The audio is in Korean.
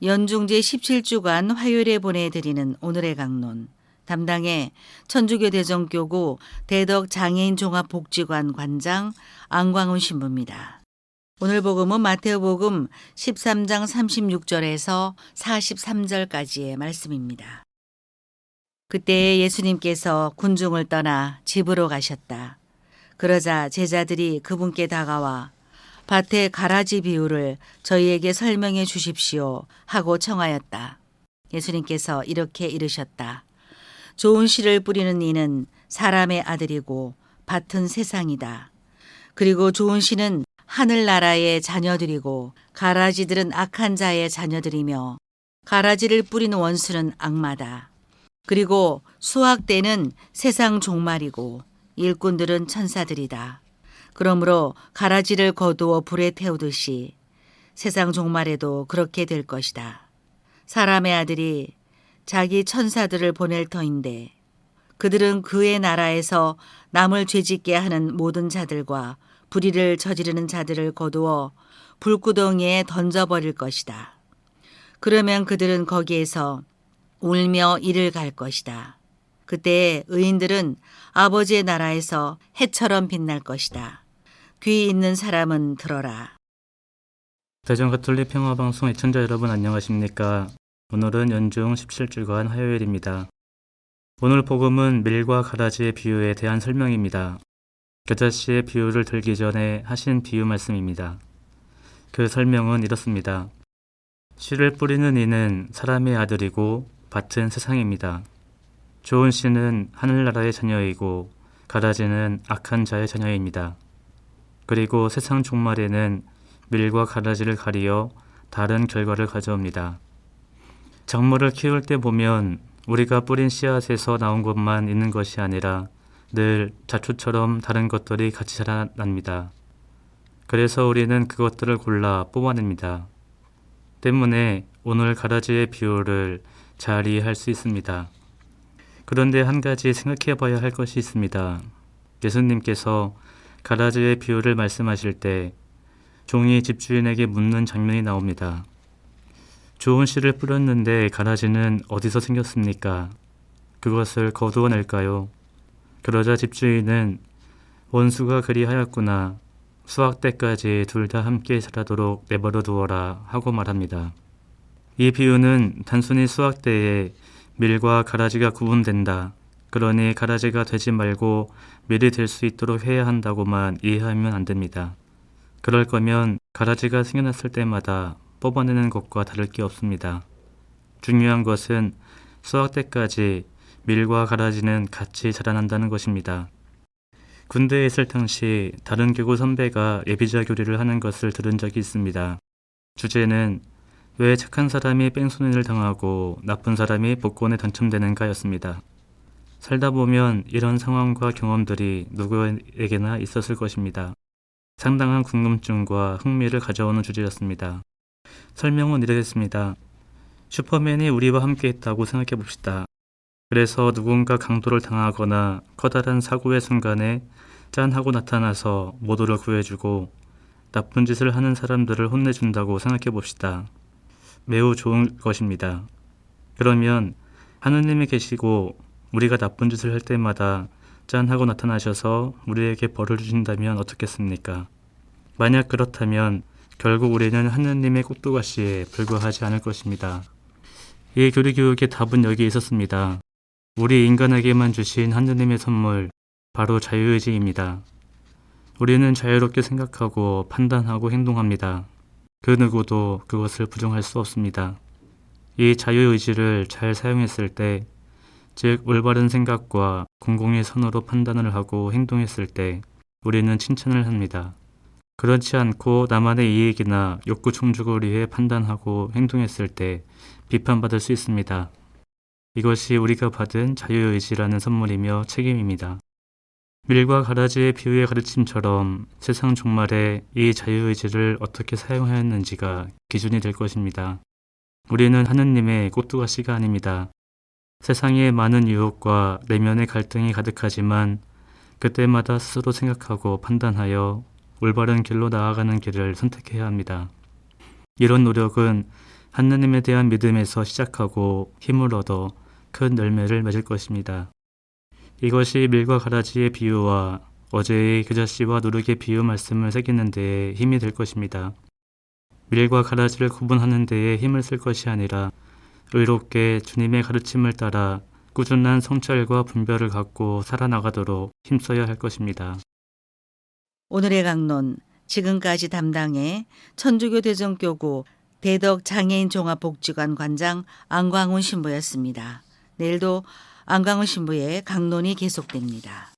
연중제 17주간 화요일에 보내드리는 오늘의 강론. 담당의 천주교 대정교구 대덕 장애인 종합복지관 관장 안광훈 신부입니다. 오늘 복음은 마테오복음 13장 36절에서 43절까지의 말씀입니다. 그때 예수님께서 군중을 떠나 집으로 가셨다. 그러자 제자들이 그분께 다가와 밭의 가라지 비유를 저희에게 설명해 주십시오 하고 청하였다. 예수님께서 이렇게 이르셨다. 좋은 씨를 뿌리는 이는 사람의 아들이고 밭은 세상이다. 그리고 좋은 씨는 하늘나라의 자녀들이고 가라지들은 악한 자의 자녀들이며 가라지를 뿌리는 원수는 악마다. 그리고 수확 때는 세상 종말이고 일꾼들은 천사들이다. 그러므로 가라지를 거두어 불에 태우듯이 세상 종말에도 그렇게 될 것이다. 사람의 아들이 자기 천사들을 보낼 터인데 그들은 그의 나라에서 남을 죄짓게 하는 모든 자들과 불의를 저지르는 자들을 거두어 불구덩이에 던져버릴 것이다. 그러면 그들은 거기에서 울며 이를 갈 것이다. 그때 의인들은 아버지의 나라에서 해처럼 빛날 것이다. 귀 있는 사람은 들어라. 대전 가톨릭 평화 방송 애청자 여러분 안녕하십니까? 오늘은 연중 17주간 화요일입니다. 오늘 복음은 밀과 가라지의 비유에 대한 설명입니다. 겨자 씨의 비유를 들기 전에 하신 비유 말씀입니다. 그 설명은 이렇습니다. 씨를 뿌리는 이는 사람의 아들이고 밭은 세상입니다. 좋은 씨는 하늘나라의 자녀이고 가라지는 악한 자의 자녀입니다. 그리고 세상 종말에는 밀과 가라지를 가리어 다른 결과를 가져옵니다. 작물을 키울 때 보면 우리가 뿌린 씨앗에서 나온 것만 있는 것이 아니라 늘 자초처럼 다른 것들이 같이 자라납니다. 그래서 우리는 그것들을 골라 뽑아냅니다. 때문에 오늘 가라지의 비유를 잘 이해할 수 있습니다. 그런데 한 가지 생각해 봐야 할 것이 있습니다. 예수님께서 가라지의 비유를 말씀하실 때 종이 집주인에게 묻는 장면이 나옵니다. 좋은 씨를 뿌렸는데 가라지는 어디서 생겼습니까? 그것을 거두어낼까요? 그러자 집주인은 원수가 그리 하였구나. 수확 때까지 둘 다 함께 자라도록 내버려 두어라 하고 말합니다. 이 비유는 단순히 수확 때에 밀과 가라지가 구분된다. 그러니 가라지가 되지 말고 밀이 될수 있도록 해야 한다고만 이해하면 안 됩니다. 그럴 거면 가라지가 생겨났을 때마다 뽑아내는 것과 다를 게 없습니다. 중요한 것은 수확 때까지 밀과 가라지는 같이 자라난다는 것입니다. 군대에 있을 당시 다른 교구 선배가 예비자 교리를 하는 것을 들은 적이 있습니다. 주제는 왜 착한 사람이 뺑소니를 당하고 나쁜 사람이 복권에 당첨되는가였습니다. 살다 보면 이런 상황과 경험들이 누구에게나 있었을 것입니다. 상당한 궁금증과 흥미를 가져오는 주제였습니다. 설명은 이러했습니다. 슈퍼맨이 우리와 함께 했다고 생각해 봅시다. 그래서 누군가 강도를 당하거나 커다란 사고의 순간에 짠 하고 나타나서 모두를 구해주고 나쁜 짓을 하는 사람들을 혼내준다고 생각해 봅시다. 매우 좋은 것입니다. 그러면 하느님이 계시고 우리가 나쁜 짓을 할 때마다 짠 하고 나타나셔서 우리에게 벌을 주신다면 어떻겠습니까? 만약 그렇다면 결국 우리는 하느님의 꼭두가시에 불과하지 않을 것입니다. 이 교리 교육의 답은 여기 있었습니다. 우리 인간에게만 주신 하느님의 선물, 바로 자유의지입니다. 우리는 자유롭게 생각하고 판단하고 행동합니다. 그 누구도 그것을 부정할 수 없습니다. 이 자유의지를 잘 사용했을 때 즉 올바른 생각과 공공의 선으로 판단을 하고 행동했을 때 우리는 칭찬을 합니다. 그렇지 않고 나만의 이익이나 욕구 충족을 위해 판단하고 행동했을 때 비판받을 수 있습니다. 이것이 우리가 받은 자유의지라는 선물이며 책임입니다. 밀과 가라지의 비유의 가르침처럼 세상 종말에 이 자유의지를 어떻게 사용하였는지가 기준이 될 것입니다. 우리는 하느님의 꽃두가시가 아닙니다. 세상에 많은 유혹과 내면의 갈등이 가득하지만 그때마다 스스로 생각하고 판단하여 올바른 길로 나아가는 길을 선택해야 합니다. 이런 노력은 하나님에 대한 믿음에서 시작하고 힘을 얻어 큰 열매를 맺을 것입니다. 이것이 밀과 가라지의 비유와 어제의 겨자씨와 누룩의 비유 말씀을 새기는 데에 힘이 될 것입니다. 밀과 가라지를 구분하는 데에 힘을 쓸 것이 아니라 의롭게 주님의 가르침을 따라 꾸준한 성찰과 분별을 갖고 살아나가도록 힘써야 할 것입니다. 오늘의 강론 지금까지 담당해 천주교 대전교구 대덕 장애인 종합복지관 관장 안광훈 신부였습니다. 내일도 안광훈 신부의 강론이 계속됩니다.